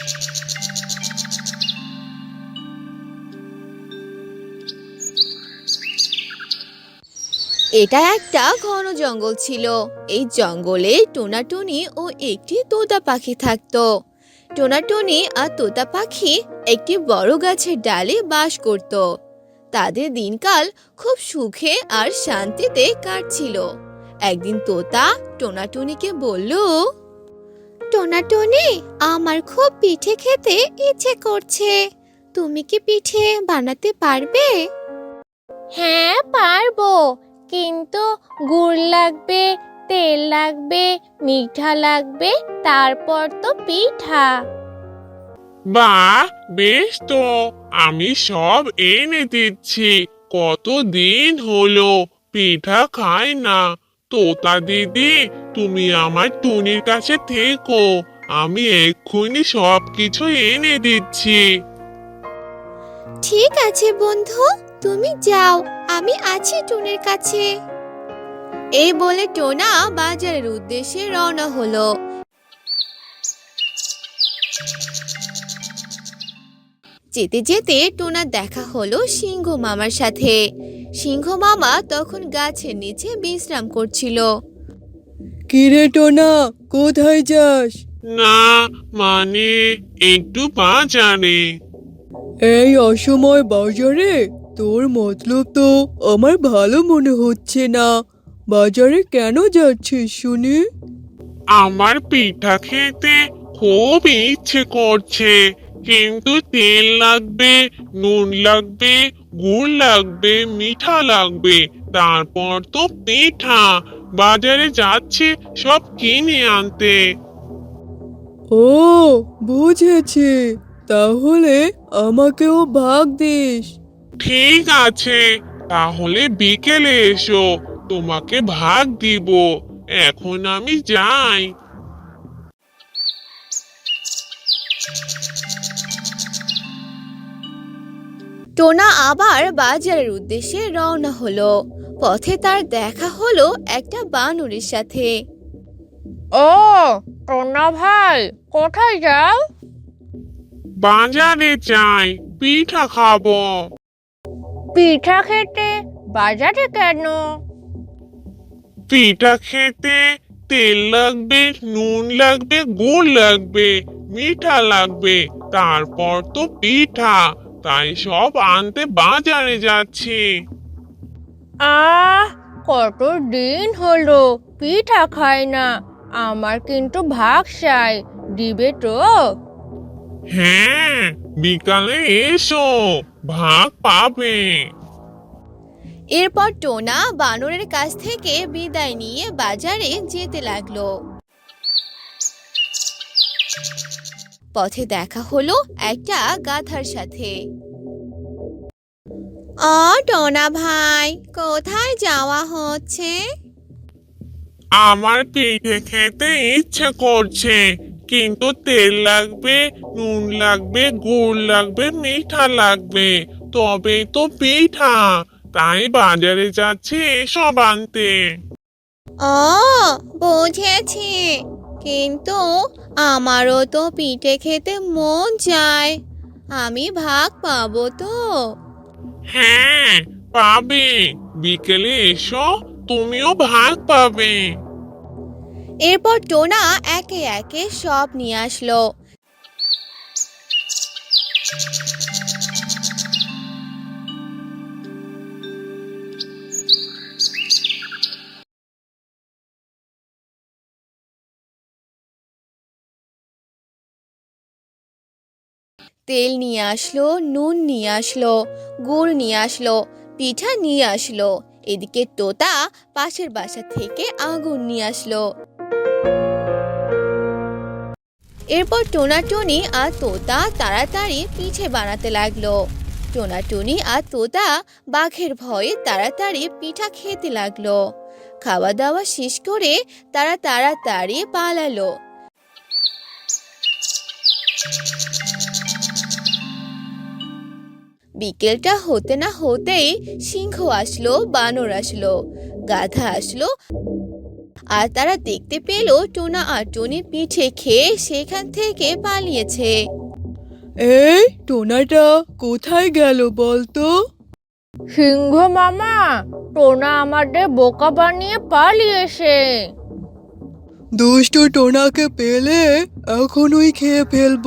এটা একটা ঘন জঙ্গল ছিল। এই জঙ্গলে টোনাটুনি ও একটি তোতা পাখি থাকতো। টোনাটুনি আর তোতা পাখি একটি বড় গাছের ডালে বাস করত। তাদের দিনকাল খুব সুখে আর শান্তিতে কাটছিল। একদিন তোতা টোনাটুনিকে বলল টোনাটুনি আমার খুব পিঠে খেতে ইচ্ছে করছে। তুমি কি পিঠে বানাতে পারবে? হ্যাঁ পারব। কিন্তু গুড় লাগবে তেল লাগবে মিঠা লাগবে তারপর তো পিঠা। বাহ বেশ তো। আমি সব এনে দিচ্ছি। কতদিন হলো? পিঠা খায় না। তোতা দিদি, তুমি আমার টুনির কাছে থেকো। আমি এক্ষুনি সব কিছু এনে দিচ্ছি। ঠিক আছে বন্ধু, তুমি যাও, আমি আছি টুনির কাছে। এই বলে টোনা বাজারের উদ্দেশ্যে রওনা হলো। যেতে যেতে টোনা দেখা হলো সিংহ মামার সাথে। সিংহ মামা তখন গাছের নিচে বিশ্রাম করছিল। কিরে টোনা কোথায় যাস? না মানে একটু বাজারে এই অসময় বাজারে তোর মতলব তো আমার ভালো মনে হচ্ছে না। বাজারে কেন যাচ্ছিস শুনি? আমার পিঠা খেতে খুব ইচ্ছে করছে। কিন্তু তেল লাগবে নুন লাগবে গুড় লাগবে মিঠা লাগবে। তারপর তো পিঠা। বাজারে যাচ্ছে সব কিনে আনতে। ও বুঝেছি। তাহলে আমাকেও ভাগ দিস। ঠিক আছে। তাহলে বিকেলে এসো। তোমাকে ভাগ দিব। এখন আমি যাই। টোনা আবার বাজারের উদ্দেশ্যে রওনা হলো। পথে তার দেখা হলো একটা বানরের সাথে। ও টোনা ভাই কোথায় যাও? বাজারে যাই পিঠা খাব। পিঠা খেতে? বাজারে কেন? পিঠা খেতে তেল লাগবে নুন লাগবে গুড় লাগবে মিঠা লাগবে তারপর তো পিঠা। তাই সব আনতে বাজারে যাচ্ছি। আহ কত দিন হলো পিঠা খাই না আমার কিন্তু ভাগ চাই দিবে তো? হ্যাঁ বিকালে এসো ভাগ পাবে। এরপর টোনা বানরের কাছ থেকে বিদায় নিয়ে বাজারে যেতে লাগল। পথে দেখা হলো একটা গাধার সাথে। ও টোনা ভাই কোথায় যাওয়া হচ্ছে? আমার পিঠে খেতে ইচ্ছে করছে কিন্তু তেল লাগবে নুন লাগবে গুড় লাগবে মিঠা লাগবে তবে তো পিঠা তাই বাজারে যাচ্ছি এসব আনতে। ও বুঝেছি। কিন্তু আমারও তো পিঠে খেতে মন চায়। আমি ভাগ পাবো তো? হ্যাঁ পাবে। বিকেলে এসো তুমিও ভাগ পাবে। এরপর টোনা একে একে সব নিয়ে আসলো। তেল নিয়ে আসলো, নুন নিয়ে আসলো, গুড় নিয়ে আসলো, পিঠা নিয়ে আসলো। এদিকে তোতা পাশের বাসা থেকে আগুন নিয়ে আসলো। এরপর টোনাটুনি আর তোতা তাড়াতাড়ি পিঠে বানাতে লাগল। টোনাটুনি আর তোতা বাঘের ভয়ে তাড়াতাড়ি পিঠা খেতে লাগল। খাওয়া দাওয়া শেষ করে তারা তাড়াতাড়ি পালালো। বিকেলটা হতে না হতেই সিংহ আসলো বানর আসলো গাধা আসলো। আর তারা দেখতে পেল টোনা আর টনি পিঠে খেয়ে সেখান থেকে পালিয়েছে। এই টোনাটা কোথায় গেল বলতো? সিংহ মামা টোনা আমাদের বোকা বানিয়ে পালিয়েছে। দুষ্টু টোনাকে পেলে এখনই খেয়ে ফেলব।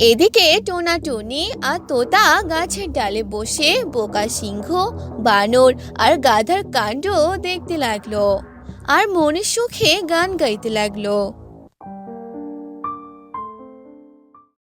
এদিকে টোনা টুনি আর তোতা গাছের ডালে বসে বোকা সিংহ, বানর আর গাধার কাণ্ড দেখতে লাগল। আর মনের সুখে গান গাইতে লাগল।